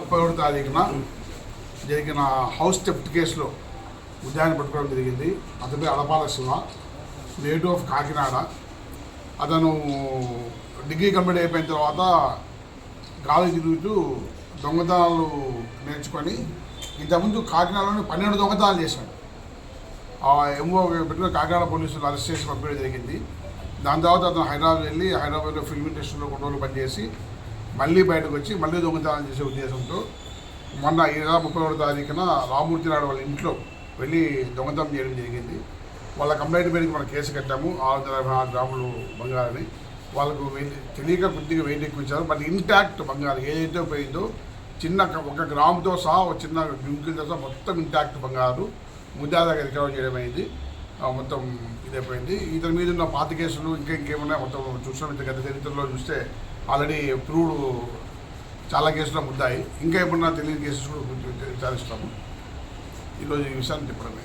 ముప్పై తారీఖున జరిగిన హౌస్ టెఫ్ట్ కేసులో ఉద్యానం పట్టుకోవడం జరిగింది. అతని Adapala Shiva. Native of Kakinada. అతను డిగ్రీ కంప్లీట్ అయిపోయిన తర్వాత గాలి తిరుగుతూ దొంగతనాలు నేర్చుకొని ఇంతకుముందు కాకినాడలోనే పన్నెండు దొంగతనాలు చేశాడు. ఎంఓ పెట్టిన కాకినాడ పోలీసులు అరెస్ట్ చేసి పంపించడం జరిగింది. దాని తర్వాత అతను హైదరాబాద్ వెళ్ళి హైదరాబాద్లో ఫిల్మ్ ఇండస్ట్రీలో కొన్ని రోజులు పనిచేసి మళ్ళీ బయటకు వచ్చి మళ్ళీ దొంగతనం చేసే ఉద్దేశంతో మొన్న ఇరవై ముప్పై ఒకటో తారీఖున రామూర్తి నాయుడు వాళ్ళ ఇంట్లో వెళ్ళి దొంగతనం చేయడం జరిగింది. వాళ్ళ కంప్లైంట్ మీదకి మనం కేసు కట్టాము. ఆరు వందల యాభై ఆరు గ్రాములు బంగారని వాళ్ళకు వెయిట్ తెలియక కొద్దిగా వెయిట్ ఎక్కువ బట్ ఇంటాక్ట్ బంగారం ఏదైతే పోయిందో చిన్న ఒక గ్రాముతో సహా ఒక చిన్న గింకులతో సహా మొత్తం ఇంటాక్ట్ బంగారు ముద్దాదాగా రికవర్ చేయడం అయింది. మొత్తం ఇదైపోయింది. ఇతని మీద ఉన్న పాత కేసులు ఇంకా ఇంకేమున్నాయి? మొత్తం చూసిన గత చరిత్రలో చూస్తే ఆల్రెడీ ప్రూవ్డ్ చాలా కేసులు ముద్దాయి. ఇంకా ఏమన్నా తెలియని కేసెస్ కూడా కొంచెం విచారిస్తాము ఈరోజు ఈ విషయాన్ని చెప్పడమే